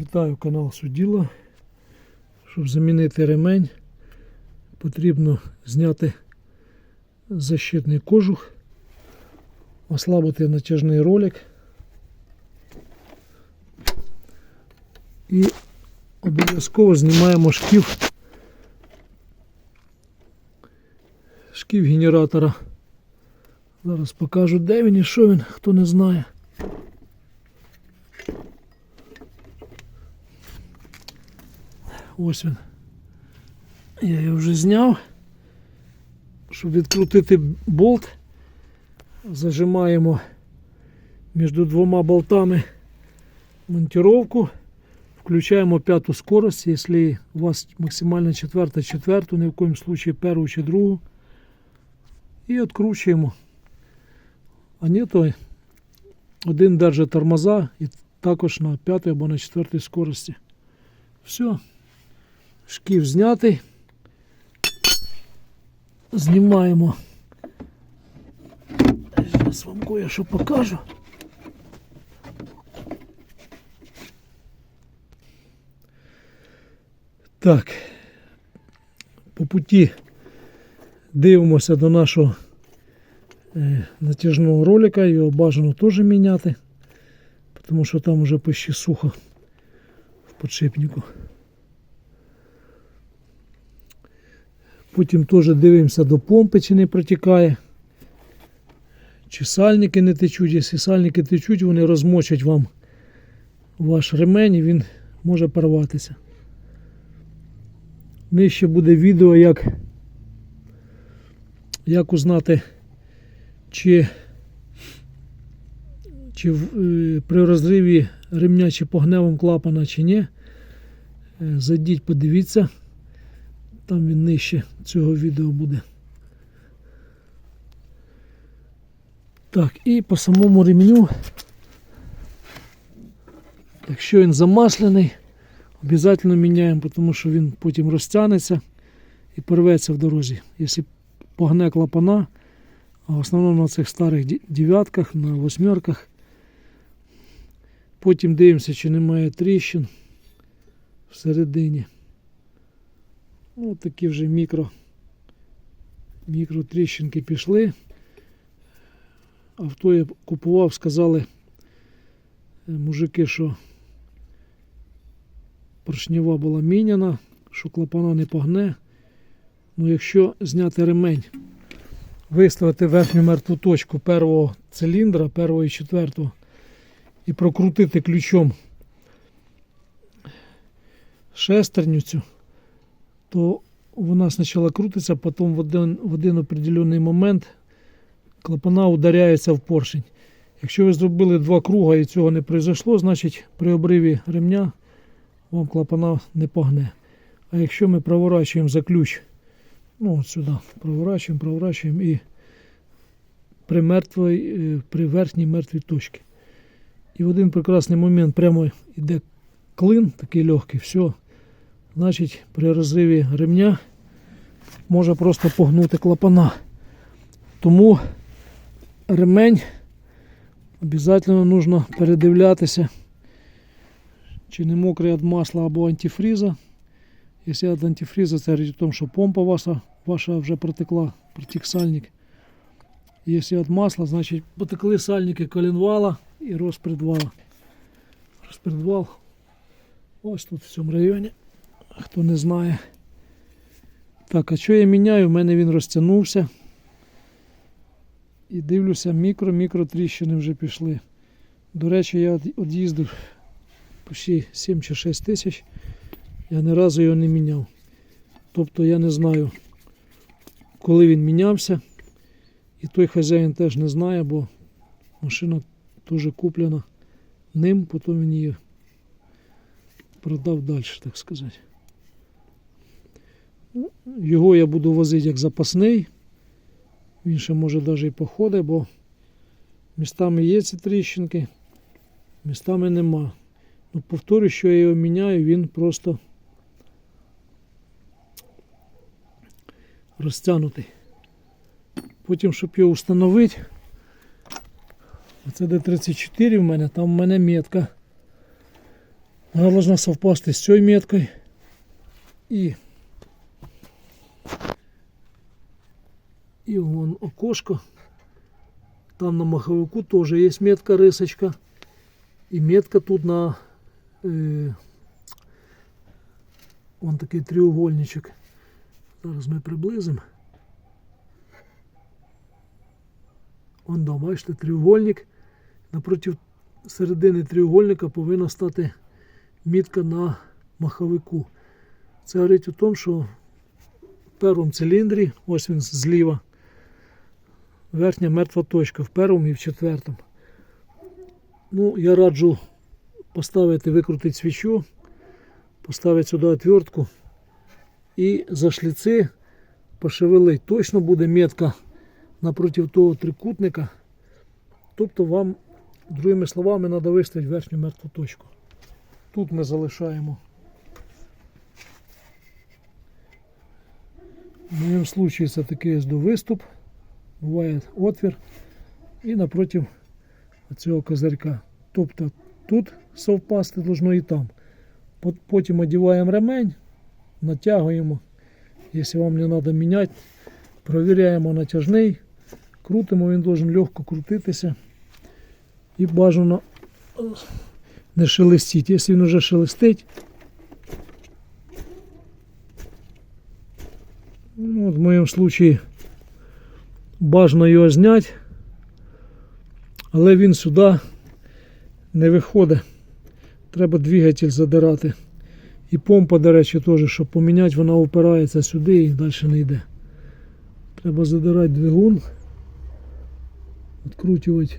Вітаю канал Суділа. Щоб замінити ремень, потрібно зняти защитний кожух, ослабити натяжний ролик і обов'язково знімаємо шків, шків генератора. Зараз покажу, де він і що він, хто не знає. Ось він. Я його вже зняв. Щоб відкрутити болт, зажимаємо між двома болтами монтировку, включаємо п'яту скорость, якщо у вас максимально четверта, четверту, ні в коїм случаї першу чи другу. І відкручуємо. А ні, то один держить тормоза і також на п'ятій або на четвертій скорості. Все. Шків знятий. Знімаємо. Зараз вам кое-що покажу. Так. По путі дивимося до нашого е, натяжного ролика. Його бажано теж міняти, тому що там вже почти сухо в подшипнику. Потім теж дивимося до помпи, чи не протікає. Чи сальники не течуть. Якщо сальники течуть, вони розмочать вам ваш ремень і він може порватися. Нижче буде відео, як, як узнати, чи, чи е, при розриві ремня чи погневом клапана, чи ні. Е, Зайдіть, подивіться. Там він нижче цього відео буде. Так, і по самому ремню. Якщо він замаслений, обов'язково міняємо, тому що він потім розтягнеться і порветься в дорозі. Якщо погне клапана, а в основному на цих старих дев'ятках, на восьмерках. Потім дивимося, чи немає тріщин всередині. Ну, такі вже мікро, мікротріщинки пішли. Авто я купував, сказали е, мужики, що поршнева була міняна, що клапана не погне. Ну, якщо зняти ремень, виставити верхню мертву точку першого циліндра, першого і четвертого, і прокрутити ключом шестерню цю, то вона спочатку крутиться, потім в один, в один определений момент клапана ударяється в поршень. Якщо ви зробили два круга і цього не произошло, значить при обриві ремня вам клапана не погне. А якщо ми проворачуємо за ключ, ну от сюди, проворачуємо, проворачуємо і при, мертвій, е, при верхній мертвій точці. І в один прекрасний момент прямо йде клин, такий легкий, все. Значить, при розриві ремня може просто погнути клапана. Тому ремень обов'язково потрібно передивлятися, чи не мокрий від масла або антифріза. Якщо від антифріза, це говорить о тому, що помпа ваша, ваша вже протекла, протік сальник. Якщо від масла, значить потекли сальники коленвала і розпредвала. Розпредвал ось тут в цьому районі. Хто не знає. Так, а що я міняю? У мене він розтягнувся. І дивлюся, мікро-мікро тріщини вже пішли. До речі, я од- од'їздив почти 7 чи 6 тисяч. Я ні разу його не міняв. Тобто я не знаю, коли він мінявся. І той хазяїн теж не знає, бо машина теж куплена ним, потім він її продав далі, так сказати. Його я буду возити як запасний. Він ще може навіть і походить, бо містами є ці тріщинки, містами нема. Ну, повторюю, що я його міняю, він просто розтягнутий. Потім, щоб його встановити, оце де 34 в мене, там в мене метка Она должна совпасти з цією меткою. І, і вон окошко. Там на маховику теж є метка рисочка. І метка тут на е, вон такий треугольничок. Зараз ми приблизимо. Вон да, бачите, треугольник. Напроти середини треугольника повинна стати мітка на маховику. Це говорить о тому, що в першому циліндрі, ось він зліва, верхня мертва точка в першому і в четвертому. Ну, я раджу поставити, викрутити свічу, поставити сюди отвертку і за шліци пошевелить. Точно буде метка напроти того трикутника. Тобто вам, другими словами, треба виставити верхню мертву точку. Тут ми залишаємо. В моєму случаї це такий виступ. Буває отвір. І напроти цього козирька. Тобто тут совпасти должно і там. Потім одіваємо ремень, натягуємо. Якщо вам не треба міняти, провіряємо натяжний, крутимо, він должен легко крутитися. І бажано е, не шелестить. Якщо він вже шелестить, ну, в моєму случаї бажано його зняти, але він сюди не виходить. Треба двигатель задирати. І помпа, до речі, теж, щоб поміняти, вона опирається сюди і далі не йде. Треба задирати двигун, відкручувати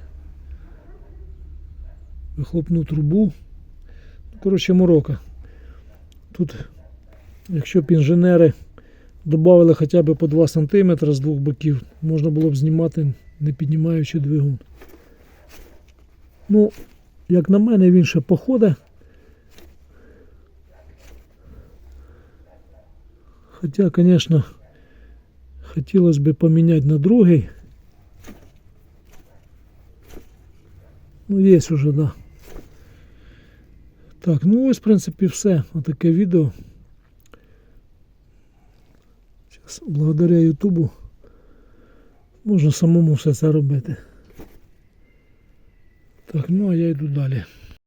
вихлопну трубу. Коротше, морока. Тут, якщо б інженери додали хоча б по 2 см з двох боків, можна було б знімати, не піднімаючи двигун. Ну, як на мене, він ще походить. Хоча, звісно, хотілося б поміняти на другий. Ну, є уже, да. Так, ну ось, в принципі, все. Отаке відео. Зараз, благодаря Ютубу можна самому все це робити. Так, ну а я йду далі.